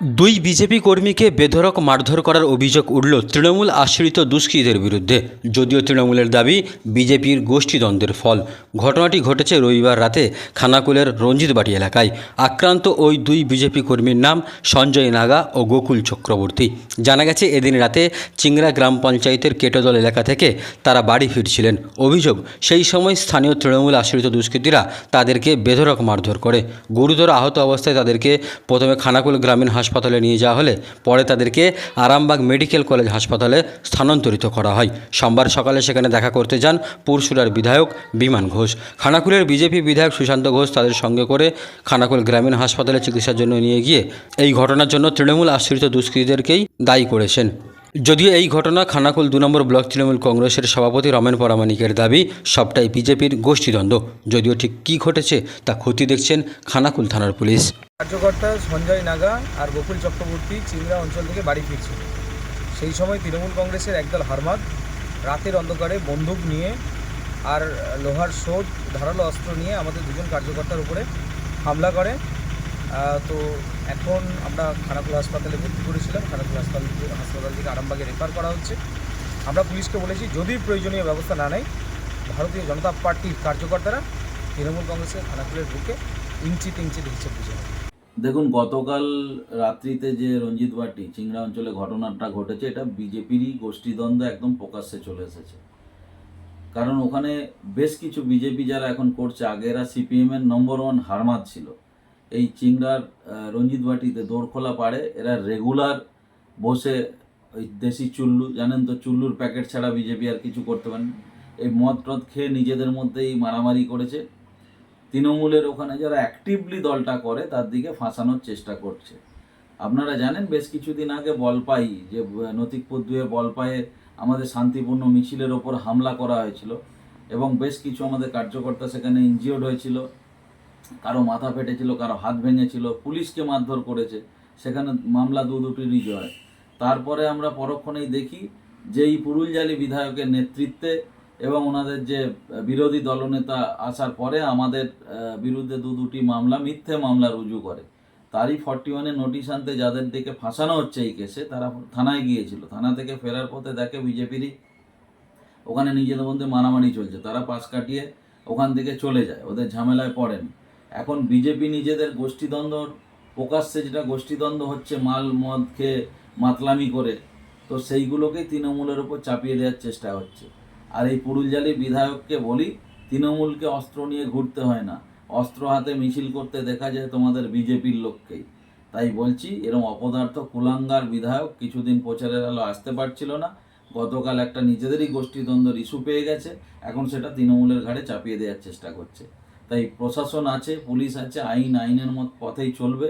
দুই বিজেপি কর্মীকে বেধড়ক মারধর করার অভিযোগ উঠল তৃণমূল আশ্রিত দুষ্কৃতীদের বিরুদ্ধে, যদিও তৃণমূলের দাবি বিজেপির গোষ্ঠীদ্বন্দ্বের ফল। ঘটনাটি ঘটেছে রবিবার রাতে খানাকুলের রঞ্জিতবাটি এলাকায়। আক্রান্ত ওই দুই বিজেপি কর্মীর নাম সঞ্জয় নাগা ও গোকুল চক্রবর্তী। জানা গেছে, এদিন রাতে চিংড়া গ্রাম পঞ্চায়েতের কেটোদল এলাকা থেকে তারা বাড়ি ফিরছিলেন। অভিযোগ, সেই সময় স্থানীয় তৃণমূল আশ্রিত দুষ্কৃতীরা তাদেরকে বেধরক মারধর করে। গুরুতর আহত অবস্থায় তাদেরকে প্রথমে খানাকুল গ্রামীণ হাসপাতালে নিয়ে যাওয়া হলে পরে তাদেরকে আরামবাগ মেডিকেল কলেজ হাসপাতালে স্থানান্তরিত করা হয়। সোমবার সকালে সেখানে দেখা করতে যান পুরসুরার বিধায়ক বিমান ঘোষ। খানাকুলের বিজেপি বিধায়ক সুশান্ত ঘোষ তাদের সঙ্গে করে খানাকুল গ্রামীণ হাসপাতালে চিকিৎসার জন্য নিয়ে গিয়ে এই ঘটনার জন্য তৃণমূল আশ্রিত দুষ্কৃতীদেরকেই দায়ী করেছেন। যদিও এই ঘটনা খানাকুল দু নম্বর ব্লক তৃণমূল কংগ্রেসের সভাপতি রমেন পরামানিকের দাবি, সবটাই বিজেপির গোষ্ঠীদ্বন্দ্ব। যদিও ঠিক কী ঘটেছে তা ক্ষতি দেখছেন খানাকুল থানার পুলিশ। কার্যকর্তা সঞ্জয় নাগা আর গোকুল চক্রবর্তী চিংড়া অঞ্চল থেকে বাড়ি ফিরছিল সেই সময় তৃণমূল কংগ্রেসের একদল হারমাদ রাতের অন্ধকারে বন্দুক নিয়ে আর লোহার শোধ ধারালো অস্ত্র নিয়ে আমাদের দুজন কার্যকর্তার উপরে হামলা করে। তো এখন আমরা খানাকুল হাসপাতালে ভর্তি করেছিলাম। খানাকুল হাসপাতাল থেকে আরামবাগে রেফার করা হচ্ছে। আমরা পুলিশকে বলেছি, যদি প্রয়োজনীয় ব্যবস্থা না নেয়, ভারতীয় জনতা পার্টির কার্যকর্তারা তৃণমূল কংগ্রেসের খানাকুলের বুকে ইঞ্চিতে ইঞ্চিতে হিসেব বুঝে। দেখুন, গতকাল রাত্রিতে যে রঞ্জিত বাটি চিংড়া অঞ্চলে ঘটনাটা ঘটেছে, এটা বিজেপিরই গোষ্ঠীদ্বন্দ্ব একদম প্রকাশ্যে চলে এসেছে। কারণ ওখানে বেশ কিছু বিজেপি যারা এখন করছে, আগে এরা সিপিএম এর নম্বর ওয়ান হারমাত ছিল। এই চিংড়ার রঞ্জিত বাটিতে দৌড়খোলা পাড়ে এরা রেগুলার বসে ওই দেশি চুল্লু, জানেন তো, চুল্লুর প্যাকেট ছাড়া বিজেপি আর কিছু করতে পারেন। এই মদ টদ খেয়ে নিজেদের মধ্যেই মারামারি করেছে। তৃণমূলের ওখানে যারা অ্যাক্টিভলি দলটা করে, তার দিকে ফাঁসানোর চেষ্টা করছে। আপনারা জানেন, বেশ কিছুদিন আগে বলপাই, যে নতিকপুর দুয়ে বলপায়ে আমাদের শান্তিপূর্ণ মিছিলের ওপর হামলা করা হয়েছিল এবং বেশ কিছু আমাদের কার্যকর্তা সেখানে ইনজিওর্ড হয়েছিল। কারও মাথা ফেটেছিল, কারও হাত ভেঙেছিল, পুলিশকে মারধর করেছে। সেখানে মামলা দু দুটিরই জয়। তারপরে আমরা পরক্ষণেই দেখি যে এই পুরুলজালি বিধায়কের নেতৃত্বে এবং ওনাদের যে বিরোধী দলনেতা আসার পরে আমাদের বিরুদ্ধে দু দুটি মামলা, মিথ্যে মামলা রুজু করে। তারই ফর্টি ওয়ানে নোটিশ আনতে যাদের দিকে ফাঁসানো হচ্ছে এই কেসে, তারা থানায় গিয়েছিল। থানা থেকে ফেরার পথে দেখে বিজেপিরই ওখানে নিজেদের মধ্যে মারামারি চলছে। তারা পাশ কাটিয়ে ওখান থেকে চলে যায়। ওদের ঝামেলায় পড়েন। এখন বিজেপি নিজেদের গোষ্ঠীদ্বন্দ্ব প্রকাশ্যে যেটা গোষ্ঠীদ্বন্দ্ব হচ্ছে, মাল, মদ খেয়ে মাতলামি করে, তো সেইগুলোকেই তৃণমূলের উপর চাপিয়ে দেওয়ার চেষ্টা হচ্ছে। আর এই পুরুলজালি বিধায়ককে বলি, তৃণমূলকে অস্ত্র নিয়ে ঘুরতে হয় না। অস্ত্র হাতে মিছিল করতে দেখা যায় তোমাদের বিজেপির লোককেই। তাই বলছি এরকম অপদার্থ কুলাঙ্গার বিধায়ক কিছুদিন প্রচারের আলো আসতে পারছিল না। গতকাল একটা নিজেদেরই গোষ্ঠীদ্বন্দ্বের ইস্যু পেয়ে গেছে, এখন সেটা তৃণমূলের ঘাড়ে চাপিয়ে দেওয়ার চেষ্টা করছে। তাই প্রশাসন আছে, পুলিশ আছে, আইন, আইনের মত পথেই চলবে।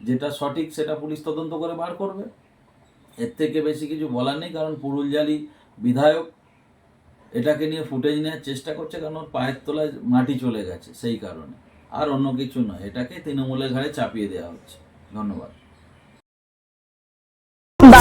যেটা সঠিক সেটা পুলিশ তদন্ত করে বার করবে। এর থেকে বেশি কিছু বলার নেই, কারণ পুরুলজালি বিধায়ক এটাকে নিয়ে ফুটেজ নেওয়ার চেষ্টা করছে, কারণ ওর পায়ের তলায় মাটি চলে গেছে সেই কারণে। আর অন্য কিছু নয়, এটাকে তৃণমূলের ঘাড়ে চাপিয়ে দেওয়া হচ্ছে। ধন্যবাদ।